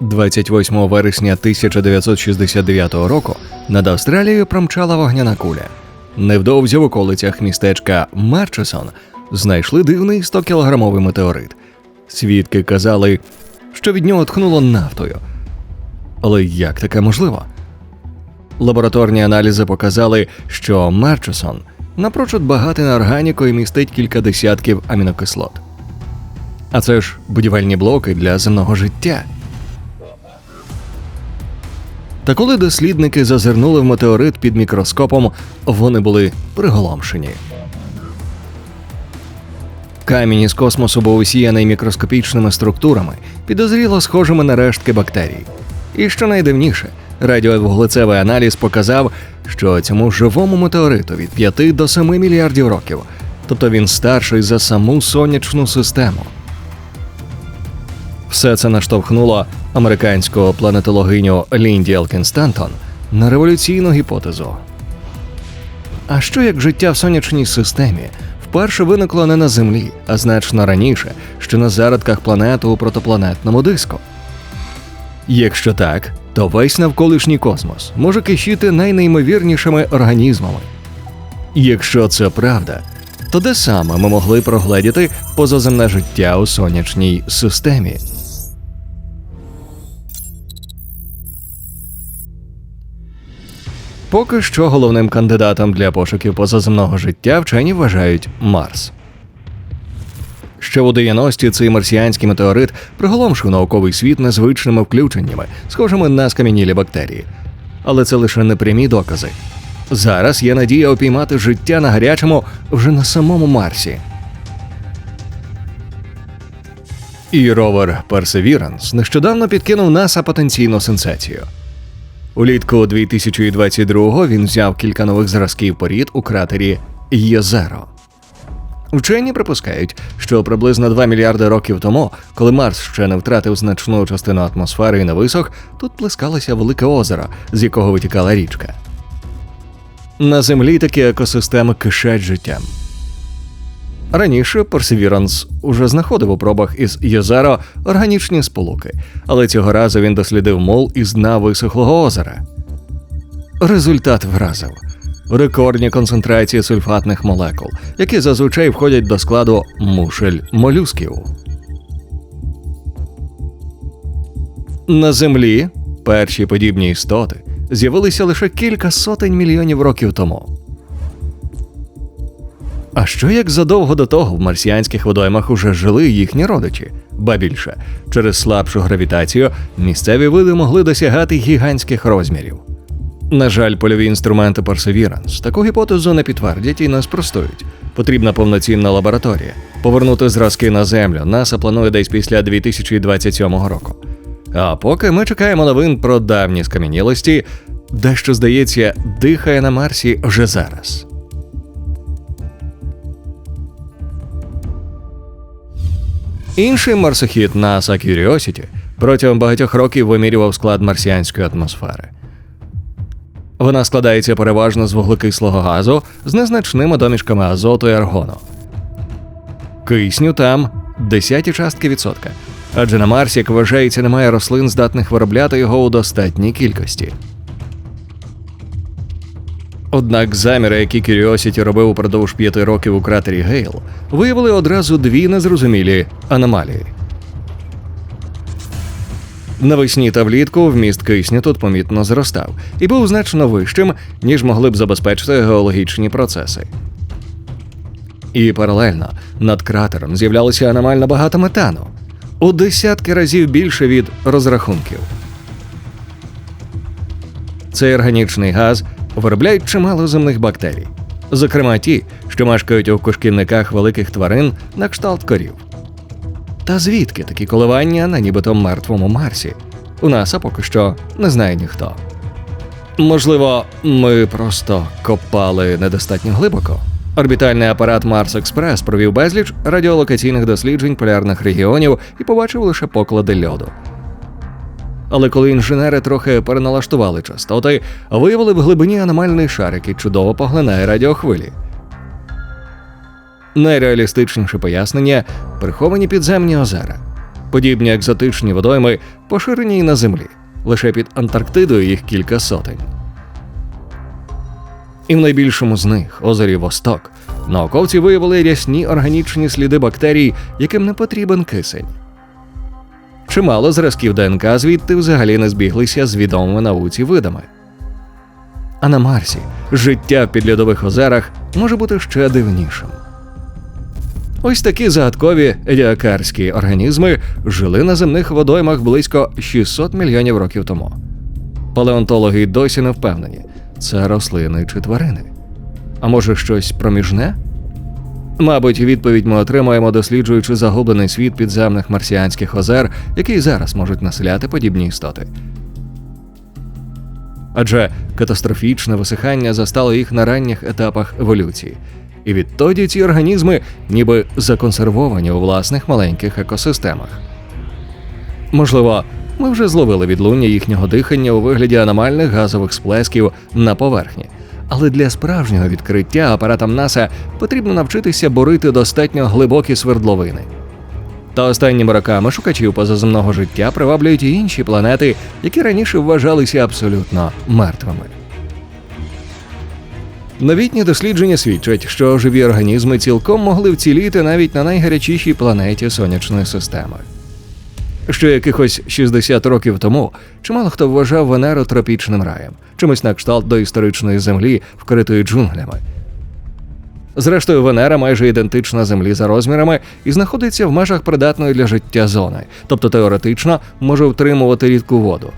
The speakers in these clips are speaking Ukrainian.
28 вересня 1969 року над Австралією промчала вогняна куля. Невдовзі в околицях містечка Марчесон знайшли дивний 100-кілограмовий метеорит. Свідки казали, що від нього тхнуло нафтою. Але як таке можливо? Лабораторні аналізи показали, що Марчесон напрочуд багатий на органіку і містить кілька десятків амінокислот. А це ж будівельні блоки для земного життя. Та коли дослідники зазирнули в метеорит під мікроскопом, вони були приголомшені. Камінь із космосу був усіяний мікроскопічними структурами, підозріло схожими на рештки бактерій. І що найдивніше, радіовуглецевий аналіз показав, що цьому живому метеориту від 5 до 7 мільярдів років, тобто він старший за саму сонячну систему. Все це наштовхнуло американську планетологиню Лінді Елкін Стантон на революційну гіпотезу. А що як життя в сонячній системі вперше виникло не на Землі, а значно раніше, що на зародках планети у протопланетному диску? Якщо так, то весь навколишній космос може кишіти найнеймовірнішими організмами. Якщо це правда, то де саме ми могли прогледіти позаземне життя у сонячній системі? Поки що головним кандидатом для пошуків позаземного життя вчені вважають Марс. Ще у 90-ті цей марсіанський метеорит приголомшив науковий світ незвичними включеннями, схожими на скам'янілі бактерії. Але це лише непрямі докази. Зараз є надія опіймати життя на гарячому вже на самому Марсі. І ровер Perseverance нещодавно підкинув НАСА потенційну сенсацію. Улітку 2022-го він взяв кілька нових зразків порід у кратері Єзеро. Вчені припускають, що приблизно 2 мільярди років тому, коли Марс ще не втратив значну частину атмосфери і не висох, тут плескалося велике озеро, з якого витікала річка. На Землі такі екосистеми кишать життям. Раніше Perseverance уже знаходив у пробах із Єзеро органічні сполуки, але цього разу він дослідив мол із дна висохлого озера. Результат вразив рекордні концентрації сульфатних молекул, які зазвичай входять до складу мушель молюсків. На Землі перші подібні істоти з'явилися лише кілька сотень мільйонів років тому. А що як задовго до того в марсіанських водоймах уже жили їхні родичі? Ба більше, через слабшу гравітацію місцеві види могли досягати гігантських розмірів. На жаль, польові інструменти Perseverance таку гіпотезу не підтвердять і не спростують. Потрібна повноцінна лабораторія. Повернути зразки на землю НАСА планує десь після 2027 року. А поки ми чекаємо новин про давні скам'янілості, дещо здається, дихає на Марсі вже зараз. Інший марсохід NASA Curiosity протягом багатьох років вимірював склад марсіанської атмосфери. Вона складається переважно з вуглекислого газу з незначними домішками азоту і аргону. Кисню там десяті частки відсотка, адже на Марсі, як вважається, немає рослин, здатних виробляти його у достатній кількості. Однак заміри, які Curiosity робив упродовж п'яти років у кратері Гейл, виявили одразу дві незрозумілі аномалії. Навесні та влітку вміст кисню тут помітно зростав і був значно вищим, ніж могли б забезпечити геологічні процеси. І паралельно над кратером з'являлося аномально багато метану у десятки разів більше від розрахунків. Цей органічний газ виробляють чимало земних бактерій, зокрема ті, що мешкають у кишківниках великих тварин на кшталт корів. Та звідки такі коливання на нібито мертвому Марсі? У НАСА поки що не знає ніхто. Можливо, ми просто копали недостатньо глибоко. Орбітальний апарат Марс Експрес провів безліч радіолокаційних досліджень полярних регіонів і побачив лише поклади льоду. Але коли інженери трохи переналаштували частоти, виявили в глибині аномальний шар, який чудово поглинає радіохвилі. Найреалістичніше пояснення приховані підземні озера. Подібні екзотичні водойми поширені й на землі, лише під Антарктидою їх кілька сотень. І в найбільшому з них, озері Восток, науковці виявили рясні органічні сліди бактерій, яким не потрібен кисень. Чимало зразків ДНК звідти взагалі не збіглися з відомими науці видами. А на Марсі життя в підльодових озерах може бути ще дивнішим. Ось такі загадкові діакарські організми жили на земних водоймах близько 600 мільйонів років тому. Палеонтологи досі не впевнені, це рослини чи тварини. А може щось проміжне? Мабуть, відповідь ми отримаємо, досліджуючи загублений світ підземних марсіанських озер, які зараз можуть населяти подібні істоти. Адже катастрофічне висихання застало їх на ранніх етапах еволюції, і відтоді ці організми ніби законсервовані у власних маленьких екосистемах. Можливо, ми вже зловили відлуння їхнього дихання у вигляді аномальних газових сплесків на поверхні. Але для справжнього відкриття апаратам НАСА потрібно навчитися борити достатньо глибокі свердловини. Та останніми роками шукачів позаземного життя приваблюють і інші планети, які раніше вважалися абсолютно мертвими. Новітні дослідження свідчать, що живі організми цілком могли вціліти навіть на найгарячішій планеті сонячної системи. Ще якихось 60 років тому чимало хто вважав Венеру тропічним раєм, чимось на кшталт до історичної землі, вкритої джунглями. Зрештою, Венера майже ідентична Землі за розмірами і знаходиться в межах придатної для життя зони, тобто теоретично може втримувати рідку воду.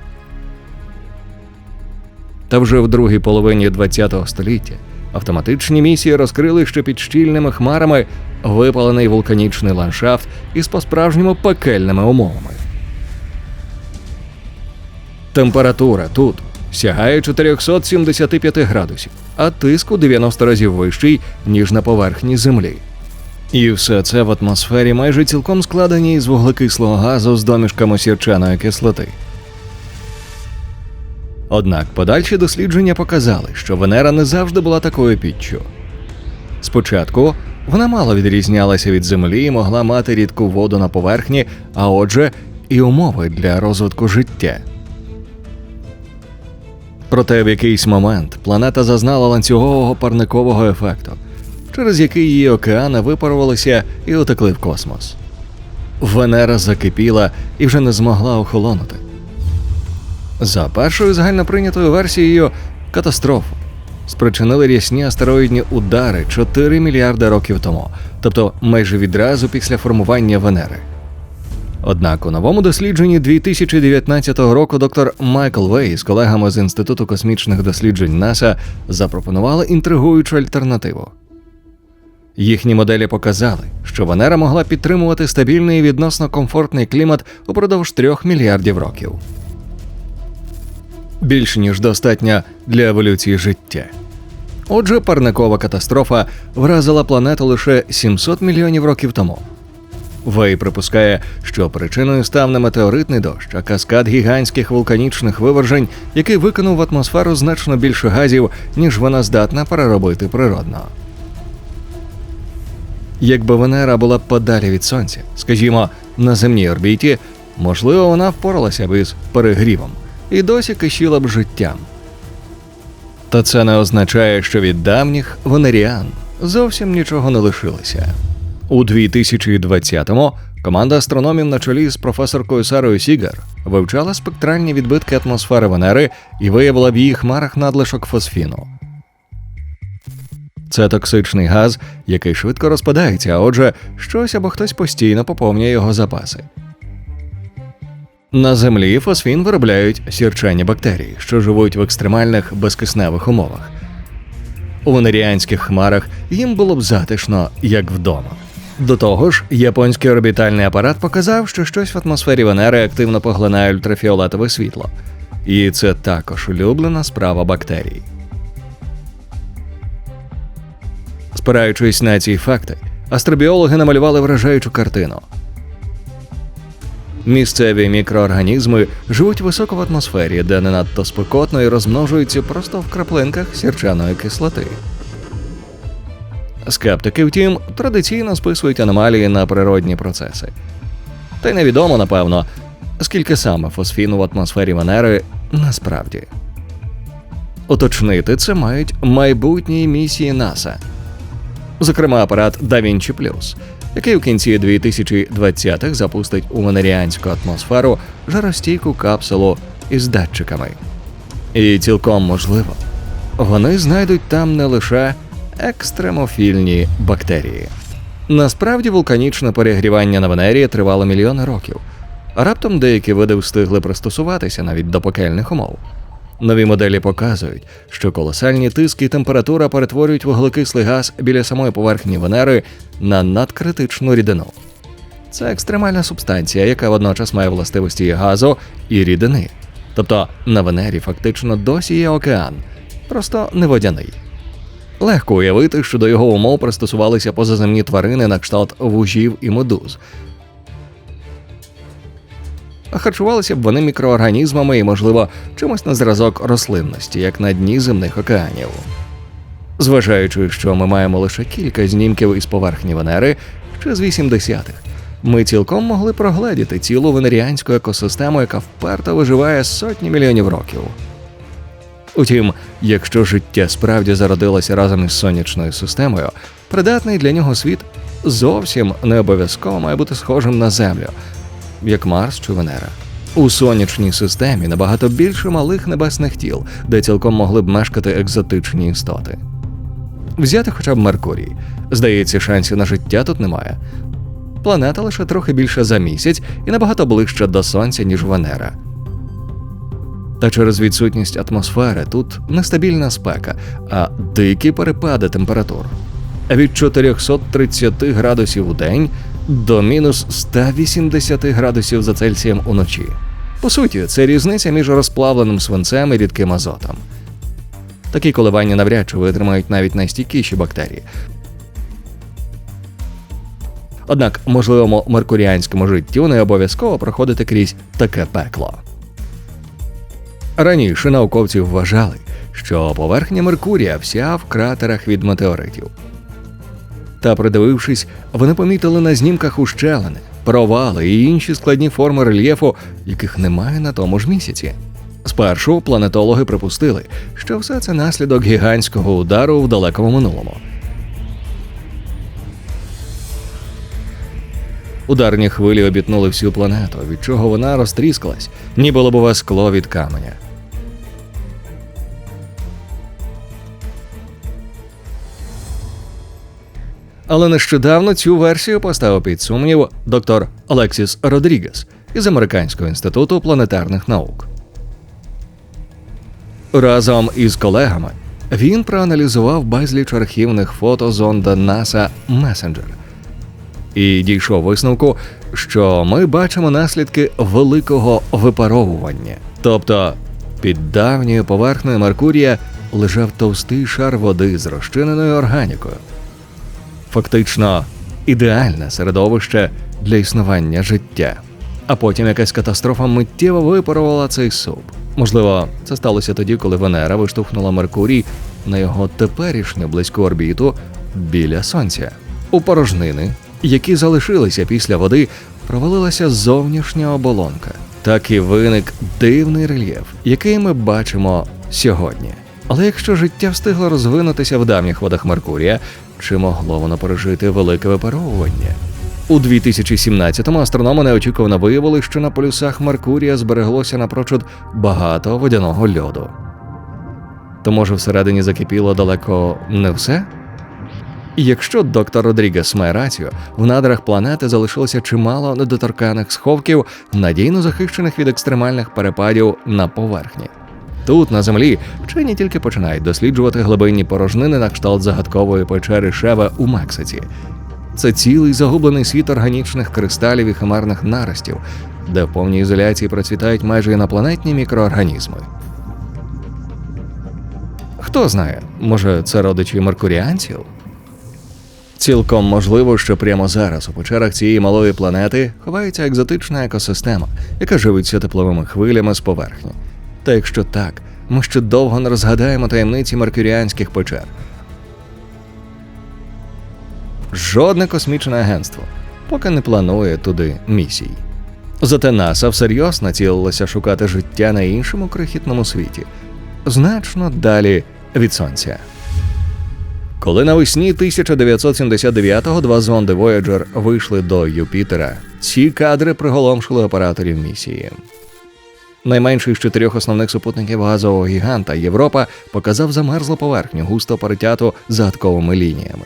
Та вже в другій половині ХХ століття автоматичні місії розкрили, що під щільними хмарами випалений вулканічний ландшафт із по-справжньому пекельними умовами. Температура тут сягає 475 градусів, а тиск у 90 разів вищий, ніж на поверхні Землі. І все це в атмосфері майже цілком складені із вуглекислого газу з домішками сірчаної кислоти. Однак подальші дослідження показали, що Венера не завжди була такою піччю. Спочатку вона мало відрізнялася від Землі і могла мати рідку воду на поверхні, а отже, і умови для розвитку життя. Проте в якийсь момент планета зазнала ланцюгового парникового ефекту, через який її океани випарувалися і утекли в космос. Венера закипіла і вже не змогла охолонути. За першою загальноприйнятою версією катастрофу спричинили рясні астероїдні удари 4 мільярди років тому, тобто майже відразу після формування Венери. Однак у новому дослідженні 2019 року доктор Майкл Вей з колегами з Інституту космічних досліджень НАСА запропонували інтригуючу альтернативу. Їхні моделі показали, що Венера могла підтримувати стабільний і відносно комфортний клімат упродовж трьох мільярдів років. Більш ніж достатньо для еволюції життя. Отже, парникова катастрофа вразила планету лише 700 мільйонів років тому. Вей припускає, що причиною став не метеоритний дощ, а каскад гігантських вулканічних вивержень, який викинув в атмосферу значно більше газів, ніж вона здатна переробити природно. Якби Венера була подалі від сонця, скажімо, на земній орбіті, можливо, вона впоралася б із перегрівом і досі кишіла б життям. Та це не означає, що від давніх венеріан зовсім нічого не лишилося. У 2020-му команда астрономів на чолі з професоркою Сарою Сігар вивчала спектральні відбитки атмосфери Венери і виявила в її хмарах надлишок фосфіну. Це токсичний газ, який швидко розпадається, а отже, щось або хтось постійно поповнює його запаси. На землі фосфін виробляють сірчані бактерії, що живуть в екстремальних безкисневих умовах. У венеріанських хмарах їм було б затишно, як вдома. До того ж, японський орбітальний апарат показав, що щось в атмосфері Венери активно поглинає ультрафіолетове світло, і це також улюблена справа бактерій. Спираючись на ці факти, астробіологи намалювали вражаючу картину. Місцеві мікроорганізми живуть високо в атмосфері, де не надто спекотно і розмножуються просто в краплинках сірчаної кислоти. Скептики, втім, традиційно списують аномалії на природні процеси. Та й невідомо, напевно, скільки саме фосфіну в атмосфері Венери насправді. Уточнити це мають майбутні місії НАСА, зокрема апарат Da Vinci Plus, який у кінці 2020-х запустить у венеріанську атмосферу жаростійку капсулу із датчиками. І цілком можливо, вони знайдуть там не лише екстремофільні бактерії. Насправді вулканічне перегрівання на Венері тривало мільйони років, раптом деякі види встигли пристосуватися навіть до пекельних умов. Нові моделі показують, що колосальні тиск і температура перетворюють вуглекислий газ біля самої поверхні Венери на надкритичну рідину. Це екстремальна субстанція, яка водночас має властивості і газу і рідини. Тобто на Венері фактично досі є океан, просто не водяний. Легко уявити, що до його умов пристосувалися позаземні тварини на кшталт вужів і медуз. А харчувалися б вони мікроорганізмами і, можливо, чимось на зразок рослинності, як на дні земних океанів. Зважаючи, що ми маємо лише кілька знімків із поверхні Венери ще з 80-х, ми цілком могли прогледіти цілу венеріанську екосистему, яка вперто виживає сотні мільйонів років. Утім, якщо життя справді зародилося разом із сонячною системою, придатний для нього світ зовсім не обов'язково має бути схожим на Землю, як Марс чи Венера. У сонячній системі набагато більше малих небесних тіл, де цілком могли б мешкати екзотичні істоти. Взяти хоча б Меркурій. Здається, шансів на життя тут немає. Планета лише трохи більше за місяць і набагато ближче до Сонця, ніж Венера. Та через відсутність атмосфери тут нестабільна спека, а дикі перепади температур. Від 430 градусів у день до мінус 180 градусів за Цельсієм уночі. По суті, це різниця між розплавленим свинцем і рідким азотом. Такі коливання навряд чи витримають навіть найстійкіші бактерії. Однак можливому меркуріанському життю не обов'язково проходити крізь таке пекло. Раніше науковці вважали, що поверхня Меркурія вся в кратерах від метеоритів. Та придивившись, вони помітили на знімках ущелини, провали і інші складні форми рельєфу, яких немає на тому ж місяці. Спершу планетологи припустили, що все це наслідок гігантського удару в далекому минулому. Ударні хвилі обітнули всю планету, від чого вона розтріскалась, ніби лобове скло від каменя. Але нещодавно цю версію поставив під сумнів доктор Алексіс Родрігес із Американського інституту планетарних наук. Разом із колегами він проаналізував безліч архівних фото зонда NASA Messenger і дійшов висновку, що ми бачимо наслідки великого випаровування. Тобто під давньою поверхнею Меркурія лежав товстий шар води з розчиненою органікою. Фактично ідеальне середовище для існування життя. А потім якась катастрофа миттєво випарувала цей суп. Можливо, це сталося тоді, коли Венера виштовхнула Меркурій на його теперішню близьку орбіту біля Сонця. У порожнини, які залишилися після води, провалилася зовнішня оболонка. Так і виник дивний рельєф, який ми бачимо сьогодні. Але якщо життя встигло розвинутися в давніх водах Меркурія, чи могло воно пережити велике випаровування? У 2017-му астрономи неочікувано виявили, що на полюсах Меркурія збереглося напрочуд багато водяного льоду. То може всередині закипіло далеко не все? І якщо доктор Родрігес має рацію, в надрах планети залишилося чимало недоторканих сховків, надійно захищених від екстремальних перепадів на поверхні. Тут, на землі, вчені тільки починають досліджувати глибинні порожнини на кшталт загадкової печери Шеве у Мексиці. Це цілий загублений світ органічних кристалів і химерних наростів, де в повній ізоляції процвітають майже інопланетні мікроорганізми. Хто знає, може, це родичі меркуріанців? Цілком можливо, що прямо зараз у печерах цієї малої планети ховається екзотична екосистема, яка живиться тепловими хвилями з поверхні. Та якщо так, ми ще довго не розгадаємо таємниці меркуріанських печер. Жодне космічне агентство поки не планує туди місій. Зате НАСА всерйоз націлилося шукати життя на іншому крихітному світі, значно далі від сонця. Коли навесні 1979-го два зонди Voyager вийшли до Юпітера, ці кадри приголомшили операторів місії. Найменший з чотирьох основних супутників газового гіганта Європа показав замерзлу поверхню, густо перетяту загадковими лініями.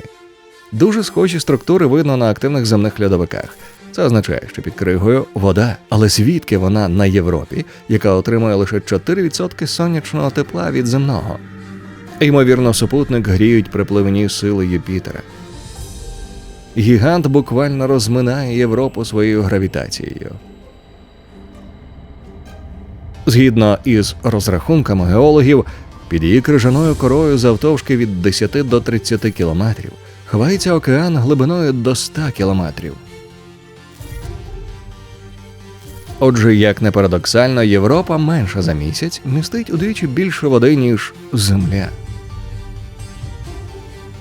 Дуже схожі структури видно на активних земних льодовиках. Це означає, що під кригою вода, але звідки вона на Європі, яка отримує лише 4% сонячного тепла від земного. Ймовірно, супутник гріють припливні сили Юпітера. Гігант буквально розминає Європу своєю гравітацією. Згідно із розрахунками геологів, під її крижаною корою завтовшки від 10 до 30 кілометрів ховається океан глибиною до 100 кілометрів. Отже, як не парадоксально, Європа менша за місяць містить удвічі більше води, ніж Земля.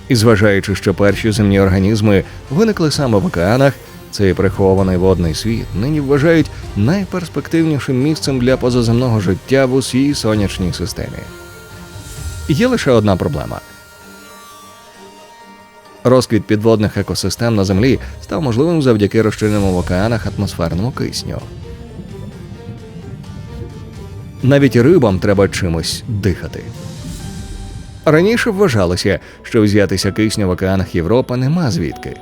І зважаючи, що перші земні організми виникли саме в океанах, цей прихований водний світ нині вважають найперспективнішим місцем для позаземного життя в усій сонячній системі. Є лише одна проблема. Розквіт підводних екосистем на Землі став можливим завдяки розчиненому в океанах атмосферному кисню. Навіть рибам треба чимось дихати. Раніше вважалося, що взятися кисню в океанах Європи нема звідки.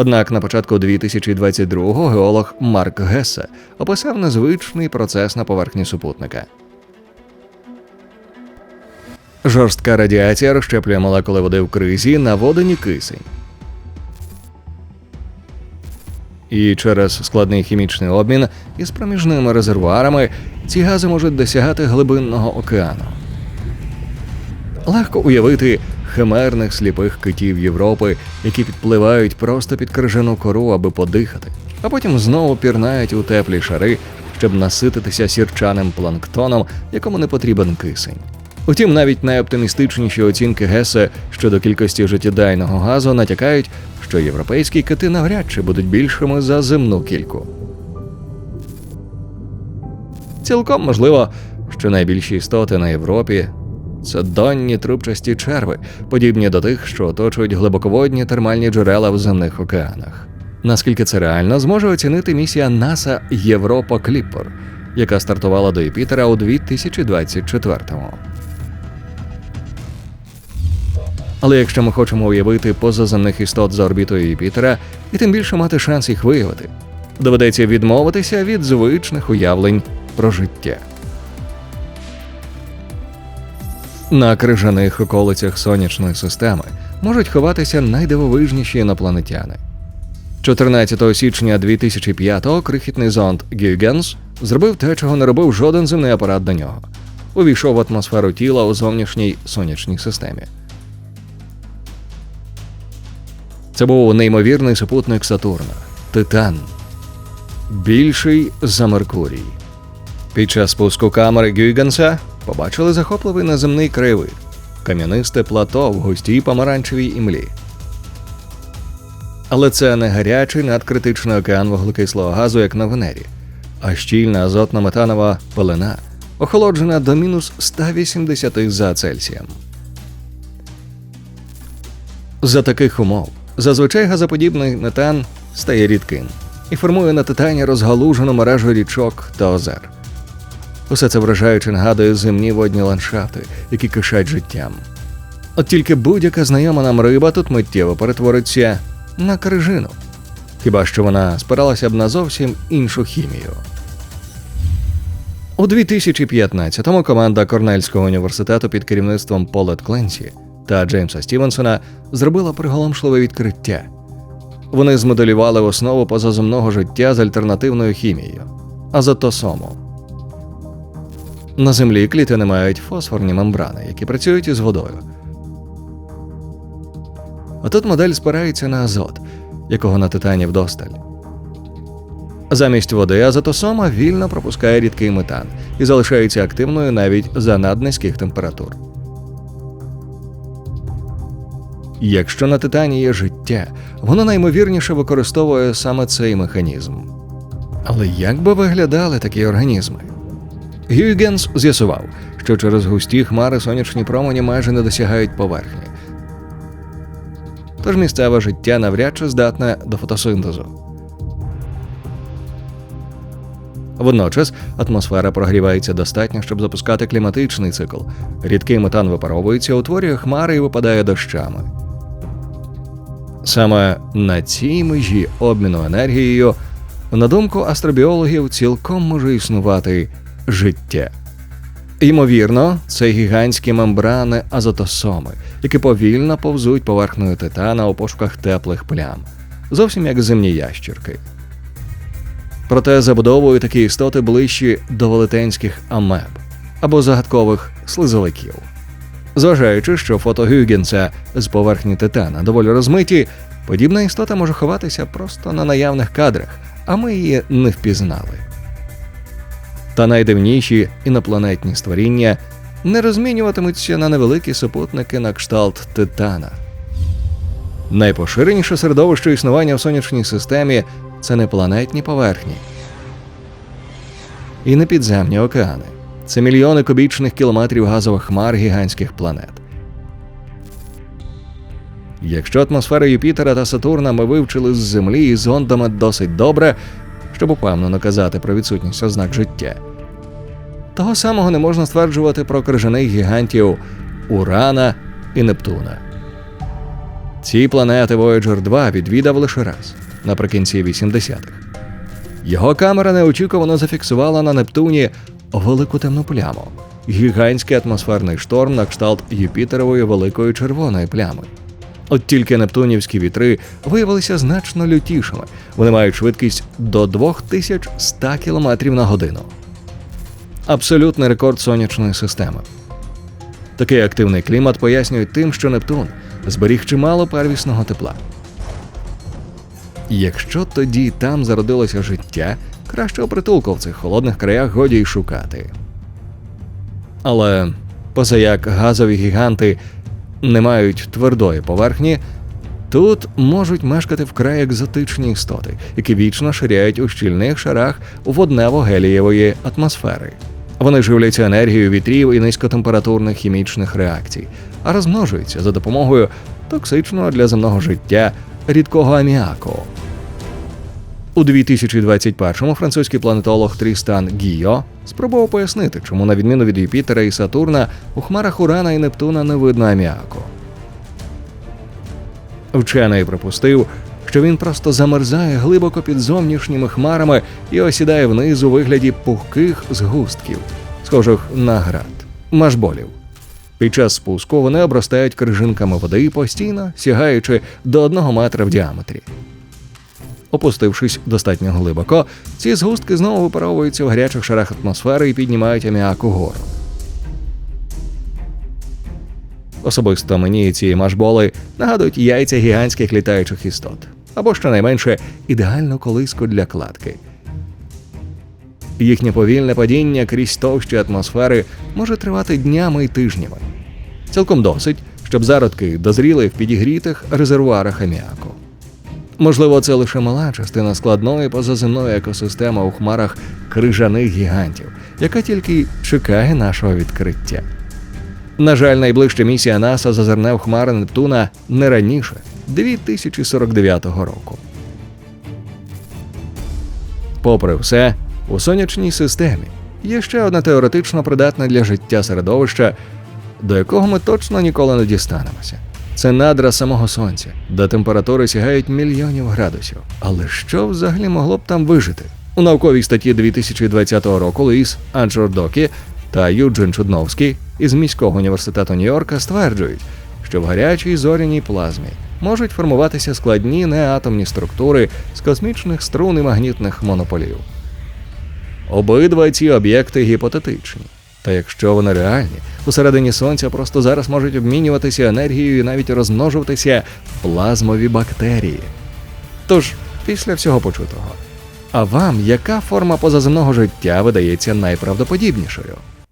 Однак на початку 2022-го геолог Марк Гессе описав незвичний процес на поверхні супутника. Жорстка радіація розщеплює молекули води в кризі на водені кисень. І через складний хімічний обмін із проміжними резервуарами ці гази можуть досягати глибинного океану. Легко уявити химерних сліпих китів Європи, які підпливають просто під крижану кору, аби подихати, а потім знову пірнають у теплі шари, щоб насититися сірчаним планктоном, якому не потрібен кисень. Утім, навіть найоптимістичніші оцінки Гесе щодо кількості життєдайного газу натякають, що європейські кити навряд чи будуть більшими за земну кільку. Цілком можливо, що найбільші істоти на Європі це донні трубчасті черви, подібні до тих, що оточують глибоководні термальні джерела в земних океанах. Наскільки це реально, зможе оцінити місія НАСА Європа Кліппер, яка стартувала до Юпітера у 2024-му. Але якщо ми хочемо уявити позаземних істот за орбітою Юпітера, і тим більше мати шанс їх виявити, доведеться відмовитися від звичних уявлень про життя. На крижаних околицях сонячної системи можуть ховатися найдивовижніші інопланетяни. 14 січня 2005-го крихітний зонд Гюгенс зробив те, чого не робив жоден земний апарат до нього. Увійшов в атмосферу тіла у зовнішній сонячній системі. Це був неймовірний супутник Сатурна Титан, більший за Меркурій. Під час спуску камери Гюйгенса побачили захопливий наземний краєвид, кам'янисте плато в густій помаранчевій імлі. Але це не гарячий надкритичний океан вуглекислого газу, як на Венері, а щільна азотно-метанова пелена, охолоджена до мінус 180 за Цельсієм. За таких умов зазвичай газоподібний метан стає рідким і формує на титані розгалужену мережу річок та озер. Усе це вражаюче нагадує земні водні ландшафти, які кишать життям. От тільки будь-яка знайома нам риба тут миттєво перетвориться на крижину, хіба що вона спиралася б на зовсім іншу хімію. У 2015-му команда Корнельського університету під керівництвом Полет Кленсі та Джеймса Стівенсона зробила приголомшливе відкриття. Вони змоделювали основу позаземного життя з альтернативною хімією азотосому. На землі клітини мають фосфорні мембрани, які працюють із водою. А тут модель спирається на азот, якого на титані вдосталь. Замість води азотосома вільно пропускає рідкий метан і залишається активною навіть за наднизьких температур. Якщо на титані є життя, воно наймовірніше використовує саме цей механізм. Але як би виглядали такі організми? Гюйгенс з'ясував, що через густі хмари сонячні промені майже не досягають поверхні. Тож місцеве життя навряд чи здатне до фотосинтезу. Водночас атмосфера прогрівається достатньо, щоб запускати кліматичний цикл. Рідкий метан випаровується, утворює хмари і випадає дощами. Саме на цій межі обміну енергією, на думку астробіологів, цілком може існувати життя. Ймовірно, це гігантські мембрани азотосоми, які повільно повзуть поверхнею титана у пошуках теплих плям, зовсім як земні ящірки. Проте забудовою такі істоти ближчі до велетенських амеб або загадкових слизовиків. Зважаючи, що фото Гюгенса з поверхні титана доволі розмиті, подібна істота може ховатися просто на наявних кадрах, а ми її не впізнали. Та найдивніші інопланетні створіння не розмінюватимуться на невеликі супутники на кшталт титана. Найпоширеніше середовище існування в сонячній системі це не планетні поверхні і не підземні океани. Це мільйони кубічних кілометрів газових хмар гігантських планет. Якщо атмосфера Юпітера та Сатурна ми вивчили з Землі і зондами досить добре, щоб упевнено казати про відсутність ознак життя, того самого не можна стверджувати про крижаних гігантів Урана і Нептуна. Ці планети Voyager 2 відвідав лише раз наприкінці 80-х. Його камера неочікувано зафіксувала на Нептуні велику темну пляму, гігантський атмосферний шторм на кшталт Юпітерової великої червоної плями. От тільки нептунівські вітри виявилися значно лютішими. Вони мають швидкість до 2100 км на годину. Абсолютний рекорд сонячної системи. Такий активний клімат пояснюють тим, що Нептун зберіг чимало первісного тепла. Якщо тоді там зародилося життя, кращого притулку в цих холодних краях годі й шукати. Але поза як газові гіганти не мають твердої поверхні, тут можуть мешкати вкрай екзотичні істоти, які вічно ширяють у щільних шарах воднево-гелієвої атмосфери. Вони живляться енергією вітрів і низькотемпературних хімічних реакцій, а розмножуються за допомогою токсичного для земного життя рідкого аміаку. У 2021-му французький планетолог Трістан Гійо спробував пояснити, чому, на відміну від Юпітера і Сатурна, у хмарах Урана і Нептуна не видно аміаку. Вчений припустив, що він просто замерзає глибоко під зовнішніми хмарами і осідає вниз у вигляді пухких згустків, схожих на град, машболів. Під час спуску вони обростають крижинками води постійно, сягаючи до одного метра в діаметрі. Опустившись достатньо глибоко, ці згустки знову випаровуються в гарячих шарах атмосфери і піднімають аміак угору. Особисто мені ці машболи нагадують яйця гігантських літаючих істот, або щонайменше ідеальну колиску для кладки. Їхнє повільне падіння крізь товщі атмосфери може тривати днями й тижнями. Цілком досить, щоб зародки дозріли в підігрітих резервуарах аміаку. Можливо, це лише мала частина складної позаземної екосистеми у хмарах крижаних гігантів, яка тільки чекає нашого відкриття. На жаль, найближча місія НАСА зазирне в хмари Нептуна не раніше 2049 року. Попри все, у сонячній системі є ще одне теоретично придатне для життя середовище, до якого ми точно ніколи не дістанемося. Це надра самого сонця, де температури сягають мільйонів градусів. Але що взагалі могло б там вижити? У науковій статті 2020 року Луїс Анчордокі та Юджин Чудновський із міського університету Нью-Йорка стверджують, що в гарячій зоряній плазмі можуть формуватися складні неатомні структури з космічних струн і магнітних монополів. Обидва ці об'єкти гіпотетичні. Та якщо вони реальні, усередині сонця просто зараз можуть обмінюватися енергією і навіть розмножуватися плазмові бактерії. Тож, після всього почутого, а вам яка форма позаземного життя видається найправдоподібнішою?